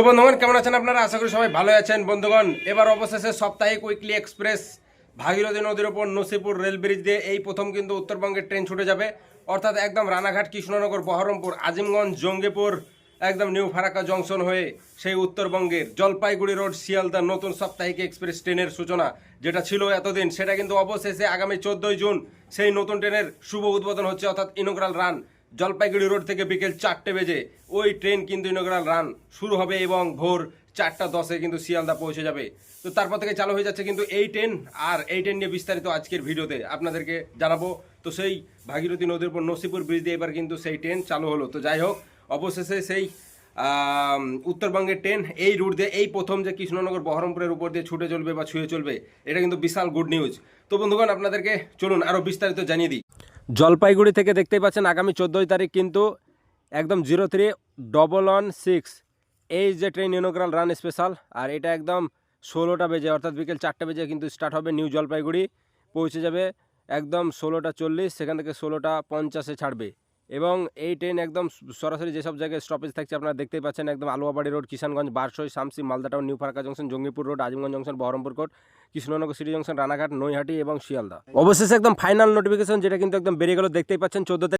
তো বন্ধুগণ, কেমন আছেন আপনারা? আশা করি সবাই ভালো আছেন। বন্ধুগণ, এবার অবশেষে সাপ্তাহিক উইকলি এক্সপ্রেস ভাগীরথী নদীর ওপর নসিপুর রেল ব্রিজ দিয়ে এই প্রথম কিন্তু উত্তরবঙ্গের ট্রেন ছুটে যাবে। অর্থাৎ একদম রানাঘাট, কৃষ্ণনগর, বহরমপুর, আজিমগঞ্জ, জঙ্গিপুর, একদম নিউ ফারাক্কা জংশন হয়ে সেই উত্তরবঙ্গের জলপাইগুড়ি রোড শিয়ালদা নতুন সাপ্তাহিক এক্সপ্রেস ট্রেনের সূচনা যেটা ছিল এতদিন, সেটা কিন্তু অবশেষে আগামী চোদ্দই জুন সেই নতুন ট্রেনের শুভ উদ্বোধন হচ্ছে, অর্থাৎ ইনোগ্রাল রান জলপাইগুড়ি রোড থেকে বিকেল চারটে বেজে ওই ট্রেন কিন্তু ইনোগ্রাল রান শুরু হবে এবং ভোর চারটা দশে কিন্তু শিয়ালদা পৌঁছে যাবে। তো তারপর থেকে চালু হয়ে যাচ্ছে কিন্তু এই ট্রেন আর এই ট্রেন নিয়ে বিস্তারিত আজকের ভিডিওতে আপনাদেরকে জানাব। তো সেই ভাগীরথী নদীর উপর নসিপুর ব্রিজ দিয়ে এবার কিন্তু সেই ট্রেন চালু হলো। তো যাই হোক, অবশেষে সেই উত্তরবঙ্গের ট্রেন এই রুট দিয়ে এই প্রথম যে কৃষ্ণনগর বহরমপুরের উপর দিয়ে ছুটে চলবে বা ছুঁয়ে চলবে, এটা কিন্তু বিশাল গুড নিউজ তো বন্ধুগণ, আপনাদেরকে চলুন আরও বিস্তারিত জানিয়ে দিই। জলপাইগুড়ি থেকে দেখতেই পাচ্ছেন আগামী চোদ্দোই তারিখ কিন্তু একদম zero three double one six এই যে ট্রেন ইনোগ্রাল রান স্পেশাল আর এটা একদম ষোলোটা বেজে, অর্থাৎ বিকেল চারটে বেজে কিন্তু স্টার্ট হবে নিউ জলপাইগুড়ি। পৌঁছে যাবে একদম ষোলোটা চল্লিশ, সেখান থেকে ষোলোটা পঞ্চাশে ছাড়বে। এবং এই ট্রেন একদম সরাসরি যেসব জায়গায় স্টপেজ থাকছে, আপনারা দেখতেই পাচ্ছেন একদম Aluabari road Kishanganj Barsoi Samsi, Malda town new Farakka junction Jangipur road Azimganj junction Berhampore court Krishnanagar city junction Ranaghat, Naihati এবং শিয়ালদা। অবশেষে একদম ফাইনাল নোটিফিকেশন যেটা কিন্তু একদম বেরিয়ে গেল, দেখতেই পাচ্ছেন, চোদ্দ